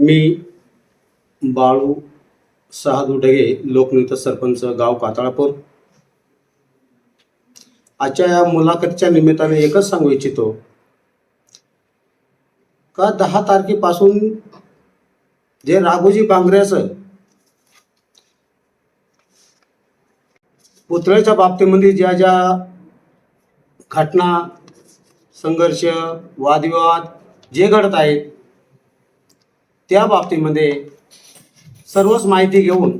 मी बाळू सहादुडगे लोकनेत सरपंच गाव कातळापूर. आजच्या या मुलाखतीच्या निमित्ताने एकच सांगू इच्छितो. का दहा तारखेपासून जे राघोजी बांगऱ्याचं पुतळ्याच्या बाबतीमध्ये ज्या ज्या घटना संघर्ष वादविवाद जे घडत आहेत त्या बाबतीमध्ये सर्वच माहिती घेऊन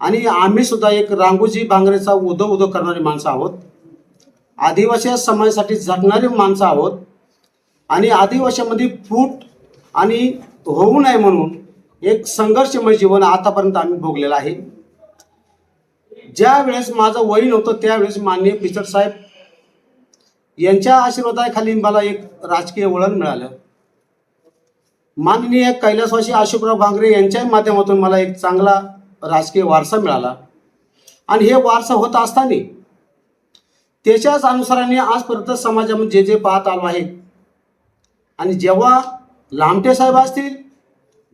आणि आम्ही सुद्धा एक रांगोजी बांगरेचा उदो उदो करणारी माणसं आहोत. आदिवासी समाजासाठी जगणारी माणसं आहोत. आणि आदिवासीमध्ये फूट आणि होऊ नये म्हणून एक संघर्षमय जीवन आतापर्यंत आम्ही भोगलेलं आहे. ज्या वेळेस माझं वय नव्हतं त्यावेळेस माननीय पिचर साहेब यांच्या आशीर्वादाखाली मला एक राजकीय वळण मिळालं. माननीय कैलासवासी अशोकराव भांगरे यांच्या माध्यमातून मला एक चांगला राजकीय वारसा मिळाला. आणि हे वारसा होत असताना त्याच्याच अनुसाराने आजपर्यंत समाजामध्ये जे जे पाहत आलो आहे आणि जेव्हा लामटे साहेब असतील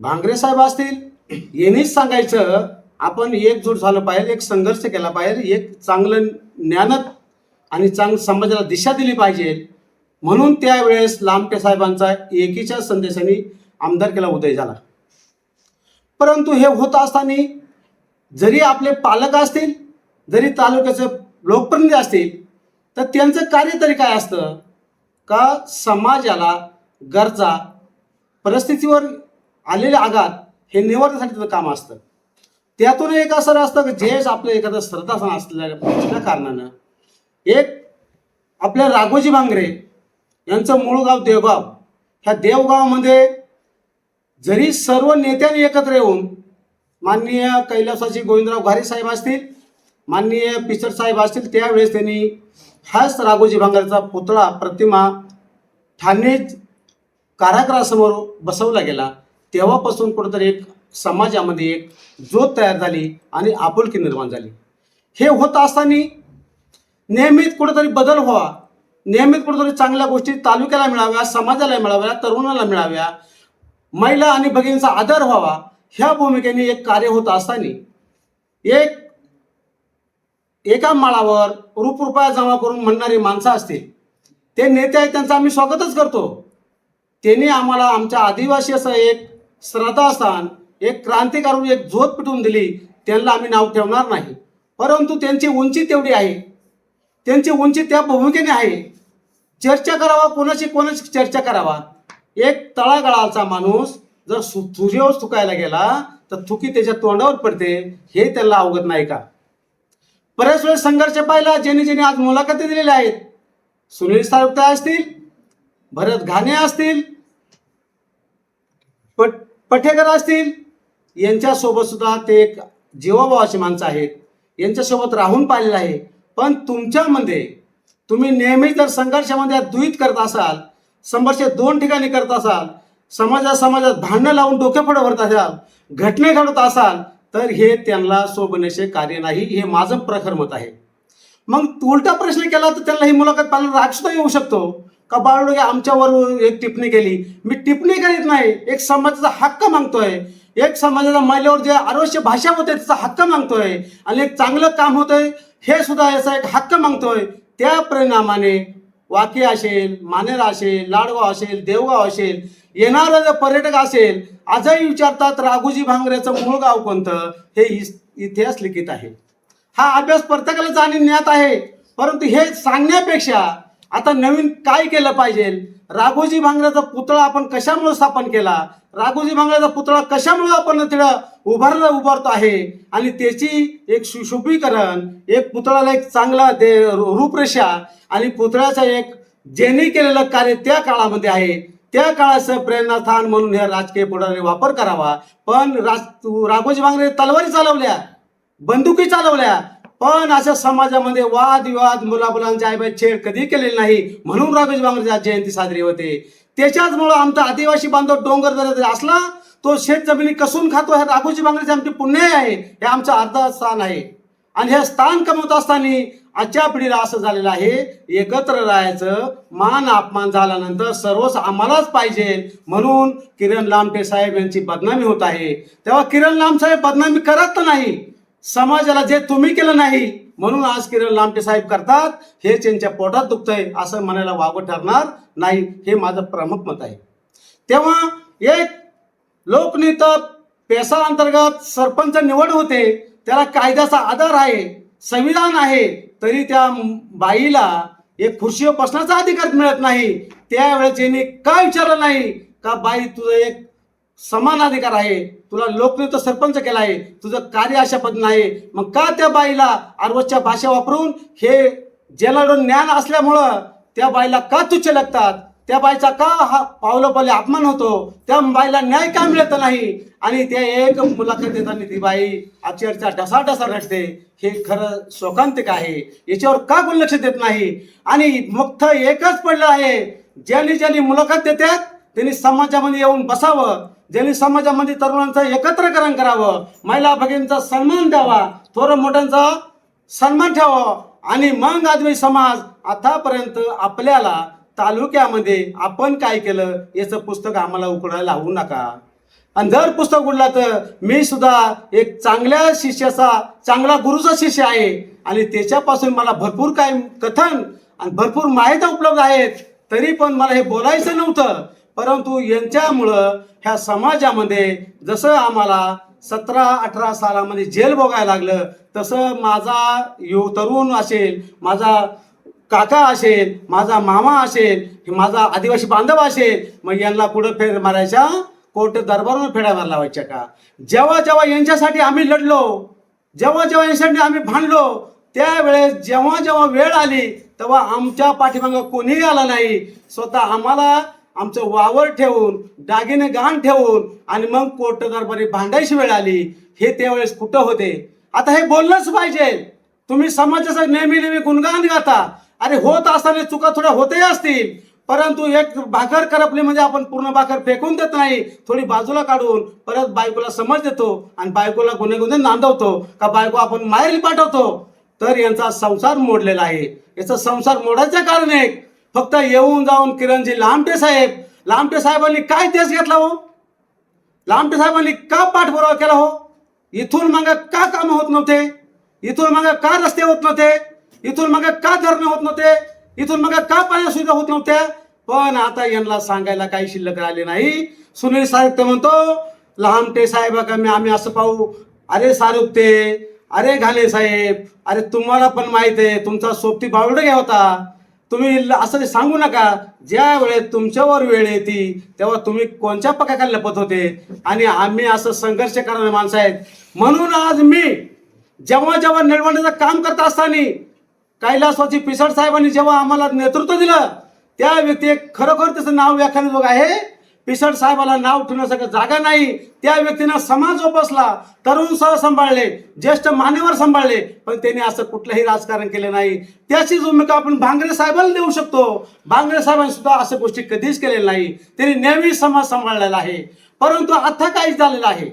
भांगरे साहेब असतील यांनीच सांगायचं आपण एकजूट झालं पाहिजे एक संघर्ष केला पाहिजे एक चांगलं ज्ञानत आणि चांग समाजाला दिशा दिली पाहिजे. म्हणून त्यावेळेस लामटे साहेबांचा एकीच्या संदेशाने आमदारकीला उदय झाला. परंतु हे होत असताना जरी आपले पालक असतील जरी तालुक्याचे लोकप्रतिनिधी असतील तर त्यांचं कार्य तरी काय असतं? का समाजाला गरजा परिस्थितीवर आलेले आघात हे निवडण्यासाठी त्याचं काम असतं? त्यातून एक असं असतं की जे आपलं एखादं श्रद्धासन असलेल्या कारणानं एक आपल्या राघोजी भांगरे यांचं मूळ गाव देवगाव. ह्या देवगावामध्ये जरी सर्व नेत्यांनी एकत्र येऊन माननीय कैलासाची गोविंदराव घारे साहेब असतील माननीय पिचर साहेब असतील त्यावेळेस त्यांनी हाच राघोजी भांगरेचा पुतळा प्रतिमा ठाणे कारागृहासमोर बसवला गेला. तेव्हापासून कुठंतरी एक समाजामध्ये एक ज्योत तयार झाली आणि आपुलकी निर्माण झाली. हे होत असताना नेहमीच कुठंतरी बदल व्हावा नेहमीच कुठंतरी चांगल्या गोष्टी तालुक्याला मिळाव्या समाजाला मिळाव्या तरुणाला मिळाव्या महिला आणि भगिनींचा आदर व्हावा ह्या भूमिकेने एक कार्य होत असताना एक एका माळावर रूप रुपया जमा करून म्हणणारी माणसं असतील ते नेते आहेत त्यांचं आम्ही स्वागतच करतो. त्यांनी आम्हाला आमच्या आदिवासी असं एक श्रद्धास्थान एक क्रांतिकारून एक झोत पिटून दिली त्यांना आम्ही नाव ठेवणार नाही. परंतु त्यांची उंची तेवढी आहे. त्यांची उंची त्या भूमिकेने आहे. चर्चा करावा कोणाशी कोणाशी चर्चा करावा एक तळागाळाचा माणूस जर सु सूर्यावर चुकायला गेला तर थुकी त्याच्या तोंडावर पडते. हे त्यांना अवगत नाही का? बऱ्याच वेळेस संघर्ष पाहिला ज्याने ज्याने आज मुलाखती दिलेल्या आहेत. सुनील सारुक्ता असतील भरत घाणे असतील पट पठेकर असतील यांच्यासोबत सुद्धा ते एक जीवाभावाचे माणसं आहेत. यांच्यासोबत राहून पाहिलेलं आहे. पण तुमच्यामध्ये तुम्ही नेहमी जर संघर्षामध्ये द्वित करत असाल संघर्ष दोन ठिकाणी करत असाल समाजा समाजात भांडणं लावून डोक्यापुढे भरत असाल घटने घडत असाल तर हे त्यांना शोभण्याचे कार्य नाही हे माझं प्रखर मत आहे. मग उलटा प्रश्न केला तर त्यांना ही मुलाखत पाहिलं राग सुद्धा येऊ शकतो. का बाळडोगे आमच्यावर एक टिप्पणी केली. मी टिप्पणी करीत नाही एक समाजाचा हक्क मागतोय. एक समाजाच्या महिलेवर जे आरोग्य भाषा होते त्याचा हक्क मागतोय. आणि एक चांगलं काम होतंय हे सुद्धा याचा एक हक्क मागतोय. त्या परिणामाने वाकी असेल मानेरा असेल लाडगाव असेल देवगाव असेल येणारा जर पर्यटक असेल आजही विचारतात राघोजी भांगऱ्याचं मूळ गाव कोणतं? हे इस- इतिहास लिखित आहे. हा अभ्यास प्रत्येकाला आणि ज्ञात आहे. परंतु हे सांगण्यापेक्षा आता नवीन काय केलं पाहिजे? राघोजी भांगऱ्याचा पुतळा आपण कशामुळे स्थापन केला? राघोजी भांगऱ्याचा पुतळा कशामुळे आपण तिथं? उभारला उभारतो आहे. आणि त्याची एक सुशोभीकरण एक पुतळ्याला एक चांगला दे रूपरेषा आणि पुतळ्याचा एक ज्यांनी केलेलं कार्य त्या काळामध्ये आहे. त्या काळाचं प्रेरणास्थान म्हणून ह्या राजकीय पुढारी वापर करावा. पण राज राघोजी भांगरे तलवारी चालवल्या बंदुकी चालवल्या. पण अशा समाजामध्ये वादविवाद मुलामुलांच्या आईबाई छेड कधी केलेली नाही म्हणून राघोजी बांगरेची जयंती साजरी होते. त्याच्याचमुळं आमचा आदिवासी बांधव डोंगर जरी असला तो शेत जमिनी कसून खातो ह्या राघोजी बांगरेचे आमचे पुण्य आहे हे आमचं अर्ध स्थान आहे. आणि हे स्थान कमवत असताना आजच्या पिढीला असं झालेलं आहे एकत्र राहायचं मान अपमान झाल्यानंतर सर्वच आम्हालाच पाहिजे म्हणून किरण लामटे साहेब यांची बदनामी होत आहे. तेव्हा किरण लाम साहेब बदनामी करत तर नाही समाजाला जे तुम्ही केलं नाही म्हणून आज किरण लांबटे साहेब करतात हे त्यांच्या पोटात दुखतंय असं म्हणायला वावं ठरणार नाही हे माझं प्रमुख मत आहे. तेव्हा एक लोकनेता पेसा अंतर्गत सरपंच निवड होते त्याला कायद्याचा आधार आहे संविधान आहे तरी त्या बाईला एक खुर्शीवर बसण्याचा अधिकार मिळत नाही. त्यावेळेस यांनी काय विचारलं नाही का बाई तुझं एक समान अधिकार आहे. तुला लोकनेता सरपंच केला आहे. तुझं कार्य अशा पद्धतीनं आहे. मग का त्या बाईला आरवसच्या भाषा वापरून हे जेलाडून ज्ञान असल्यामुळं त्या बाईला का तुच्छ लागतात? त्या बाईचा का हा पावलं पावले अपमान होतो? त्या बाईला न्याय का मिळत नाही? आणि त्या एक मुलाखत देताना ती बाई अक्षरचा डसा डसा रडते. हे खरं शोकांतिक आहे. याच्यावर का कोण लक्ष देत नाही? आणि मुक्त एकच पडलं आहे. ज्यांनी ज्यांनी मुलाखत देतात त्यांनी समाजामध्ये येऊन बसावं. ज्यांनी समाजामध्ये तरुणांचं एकत्रकरण करावं महिला भगिनींचा सन्मान द्यावा थोर मोठ्यांचा सन्मान ठेवावा आणि मग आदमी समाज आतापर्यंत आपल्याला तालुक्यामध्ये आपण काय केलं याचं पुस्तक आम्हाला उकडायला लावू नका. आणि जर पुस्तक उडला तर मी सुद्धा एक चांगल्या शिष्याचा चांगला गुरुचा शिष्य आहे. आणि त्याच्यापासून मला भरपूर काय कथन आणि भरपूर माहिती उपलब्ध आहेत. तरी पण मला हे बोलायचं नव्हतं. परंतु यांच्यामुळं ह्या समाजामध्ये जसं आम्हाला सतरा अठरा सालामध्ये जेल भोगायला लागलं तसं माझा यु तरुण असेल माझा काका असेल माझा मामा असेल माझा आदिवासी बांधव असेल मग यांना पुढं फेर मारायच्या कोर्ट दरबारून फेड्या लावायच्या का? जेव्हा जेव्हा यांच्यासाठी आम्ही लढलो जेव्हा जेव्हा यांच्यासाठी आम्ही भांडलो त्यावेळेस जेव्हा जेव्हा वेळ आली तेव्हा आमच्या पाठीमागं कोणीही आला नाही. स्वतः आम्हाला आमचं वावर ठेवून दागिने गहाण ठेवून आणि मग कोर्ट दरबारी भांडायची वेळ आली. हे त्यावेळेस कुठं होते? आता हे बोललंच पाहिजे. तुम्ही समाजाचं नेहमी नेहमी गुणगान गाता. अरे होत असताना चुका थोड्या होतही असतील. परंतु एक भाकर करपली म्हणजे आपण पूर्ण भाकर फेकून देत नाही. थोडी बाजूला काढून परत बायकोला समज देतो आणि बायकोला गुन्हे गुन्हे नांदवतो. का बायको आपण माहेरी पाठवतो? तर यांचा संसार मोडलेला आहे. याचा संसार मोडायचं कारण एक. फक्त येऊन जाऊन किरणजी लामटे साहेब लामटे साहेबांनी काय देश घेतला हो? लामटे साहेबांनी का पाठपुरावा केला हो? इथून मग का काम होत नव्हते? इथून मग का रस्ते होत नव्हते? इथून मग का धरणे होत नव्हते? इथून मग का पाण्या सुविधा होत नव्हत्या? पण आता यांना सांगायला काही शिल्लक राहिले नाही. सुनील साहेब ते म्हणतो लहानटे साहेब मी आम्ही असं पाहू. अरे सारुकते अरे घाले साहेब अरे तुम्हाला पण माहीत आहे तुमचा सोबती बावडा होता. तुम्ही असं सांगू नका. ज्या वेळेत तुमच्यावर वेळ येते तेव्हा तुम्ही कोणत्या पकाखाली लपत होते? आणि आम्ही असं संघर्ष करणारे माणसं आहेत. म्हणून आज मी जेव्हा जेव्हा निळवण्याचं काम करत असताना कैलासवाची पिसड साहेबांनी जेव्हा आम्हाला नेतृत्व दिलं त्या व्यक्ती एक खरोखर त्याचं नाव व्याख्यानजोग आहे पिसड साहेबाला नाव उठवण्यासारखं जागा नाही. त्या व्यक्तीनं समाज जोपासला तरुण सह सांभाळले ज्येष्ठ मान्यवर सांभाळले पण त्यांनी असं कुठलंही राजकारण केलं नाही. त्याची भूमिका आपण भांगरे साहेबांना देऊ शकतो. भांगरे साहेबांनी सुद्धा अशा गोष्टी कधीच केलेल्या नाही. त्यांनी नेहमी समाज सांभाळलेला आहे. परंतु आता काहीच झालेलं आहे.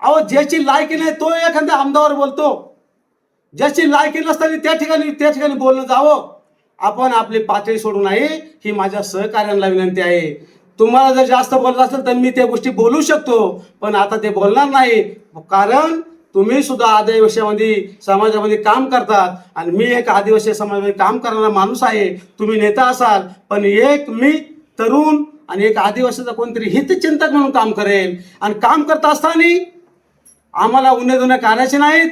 अहो ज्याची लायकी नाही तो एखाद्या आमदार बोलतो. ज्याची लायकी नसताना त्या ठिकाणी त्या ठिकाणी बोलणं जावं. आपण आपली पातळी सोडू नये ही माझ्या सहकार्यांना विनंती आहे. तुम्हाला जर जास्त बोलत असेल तर मी त्या गोष्टी बोलू शकतो पण आता ते बोलणार नाही. कारण तुम्ही सुद्धा आदिवासीमध्ये समाजामध्ये काम करतात आणि मी एक आदिवासी समाजामध्ये काम करणारा माणूस आहे. तुम्ही नेता असाल पण एक मी तरुण आणि एक आदिवासीचा कोणतरी हितचिंतक म्हणून काम करेल. आणि काम करत असताना आम्हाला उन्हे दुन्हे काढायचे नाहीत.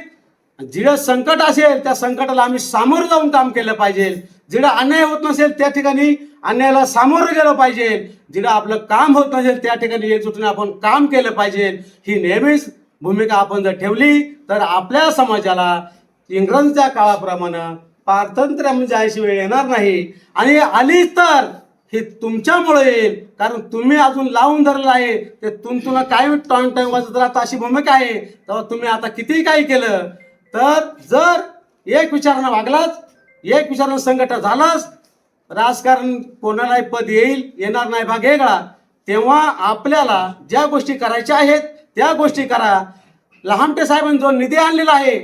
जे संकट असेल त्या संकटाला आम्ही सामोरं जाऊन काम केलं पाहिजे. जिडं अन्याय होत नसेल त्या ठिकाणी अन्यायाला सामोरं गेलं पाहिजे. जिडं आपलं काम होत नसेल त्या ठिकाणी एकजुटीने आपण काम केलं पाहिजे. ही नेहमीच भूमिका आपण जर ठेवली तर आपल्या समाजाला इंग्रजांच्या काळाप्रमाणे पारतंत्र्य म्हणजे अशी वेळ येणार नाही. आणि आली तर हे तुमच्यामुळे येईल. कारण तुम्ही अजून लावून धरलं आहे. ते तुमतुला काय टाइम टाइम वाजत राहतं अशी भूमिका आहे. तेव्हा तुम्ही आता कितीही काही केलं तर जर एक विचारानं वागलाच एक विचारानं संघट झालाच. राजकारण कोणालाही पद येईल येणार नाही भाग वेगळा. तेव्हा आपल्याला ज्या गोष्टी करायच्या आहेत त्या गोष्टी करा. लहानटे साहेबांनी जो निधी आणलेला आहे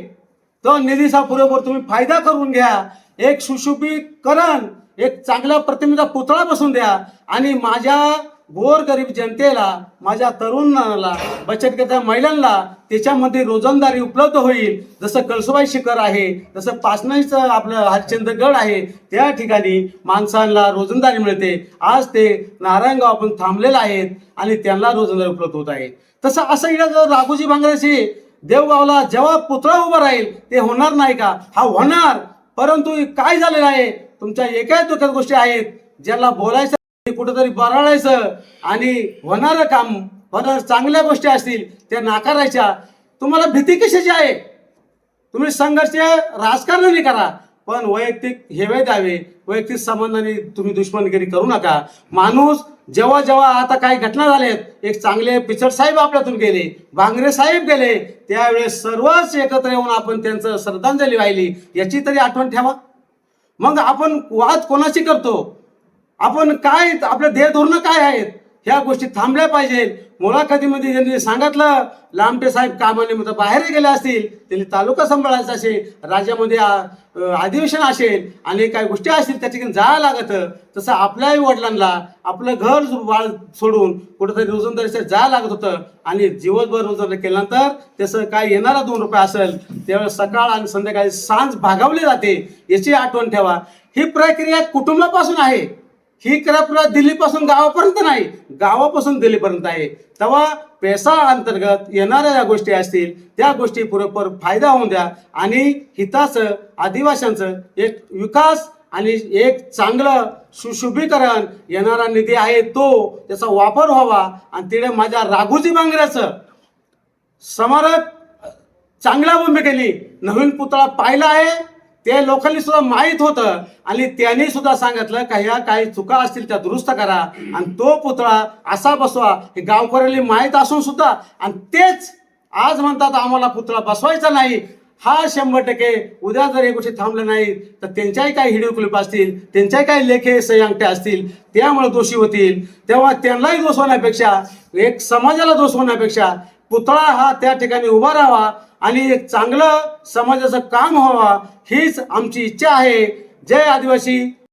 तो निधीचा पुरेपूर तुम्ही फायदा करून घ्या. एक सुशोभीकरण एक चांगल्या प्रतिमेचा पुतळा बसून द्या. आणि माझ्या गोरगरीब जनतेला माझ्या तरुणाला बचत गटा महिलांना त्याच्यामध्ये रोजंदारी उपलब्ध होईल. जसं कळसुबाई शिखर आहे जसं पासनाईचं आपलं हरिश्चंद्रगड आहे त्या ठिकाणी माणसांना रोजंदारी मिळते. आज ते नारायणगाव आपण थांबलेले आहेत आणि त्यांना रोजंदारी उपलब्ध होत आहे. तसं असं इकडं जर राघोजी बांगड्याची देवगावला जेव्हा पुतळा उभा राहील ते होणार नाही का? हा होणार. परंतु काय झालेलं आहे? तुमच्या एका दुःखद गोष्टी आहेत ज्याला बोलायचं कुठंतरी बराळायचं आणि होणारं काम होणार चांगल्या गोष्टी असतील त्या नाकारायच्या. तुम्हाला भीती कशाची आहे? तुम्ही संघर्ष राजकारणाने करा पण वैयक्तिक हेवे द्यावे. वैयक्तिक संबंधाने तुम्ही दुश्मनगिरी करू नका. माणूस जेव्हा जेव्हा आता काही घटना झाल्यात एक चांगले पिचड साहेब आपल्यातून गेले भांगरे साहेब गेले त्यावेळेस सर्वच एकत्र येऊन आपण त्यांचं श्रद्धांजली वाहिली याची तरी आठवण ठेवा. मग आपण वाद कोणाची करतो? आपण काय आपल्या ध्येय धोरणं काय आहेत? ह्या गोष्टी थांबल्या पाहिजेत. मुलाखतीमध्ये ज्यांनी सांगितलं लांबटे साहेब कामानिमित्त बाहेर गेले असतील त्यांनी तालुका सांभाळायचा असेल राज्यामध्ये अधिवेशन असेल आणि काही गोष्टी असतील त्या ठिकाणी जायला लागतं. तसं आपल्याही वडिलांना आपलं घर बाळ सोडून कुठेतरी रोजंदारीसाठी जायला लागत होतं. आणि दिवसभर रोजंदारी केल्यानंतर त्याचं काय येणारा दोन रुपये असेल त्यावेळेस सकाळ आणि संध्याकाळी सांज भागावली जाते. याची आठवण ठेवा. ही प्रक्रिया कुटुंबापासून आहे. ही प्रक्रिया दिल्लीपासून गावापर्यंत नाही गावापासून दिल्लीपर्यंत आहे. तेव्हा पैसा अंतर्गत येणाऱ्या ज्या गोष्टी असतील त्या गोष्टी पुरेपूर फायदा होऊन द्या. आणि हिताचं आदिवाशांचं एक विकास आणि एक चांगलं सुशुभीकरण येणारा निधी आहे तो त्याचा वापर व्हावा. आणि तिने माझ्या राघोजी बांगऱ्याचं स्मारक चांगल्या भूमिकेने नवीन पुतळा पाहिला आहे. ते लोकांनी सुद्धा माहीत होतं. आणि त्यांनी सुद्धा सांगितलं का ह्या काही चुका असतील त्या दुरुस्त करा. आणि तो पुतळा असा बसवा हे गावकऱ्यांनी माहीत असून सुद्धा. आणि तेच आज म्हणतात आम्हाला पुतळा बसवायचा नाही. हा शंभर टक्के उद्या जर हे गोष्टी थांबल्या नाही तर त्यांच्याही काही हिडिओ क्लिप असतील त्यांच्याही काही लेखे सयांगटे असतील त्यामुळे दोषी होतील. तेव्हा त्यांनाही दोष होण्यापेक्षा एक समाजाला दोष होण्यापेक्षा पुतळा हा त्या ठिकाणी उभा राहावा. आणि एक चांगलं समाजाचं काम व्हावा हीच आमची इच्छा आहे. जय आदिवासी.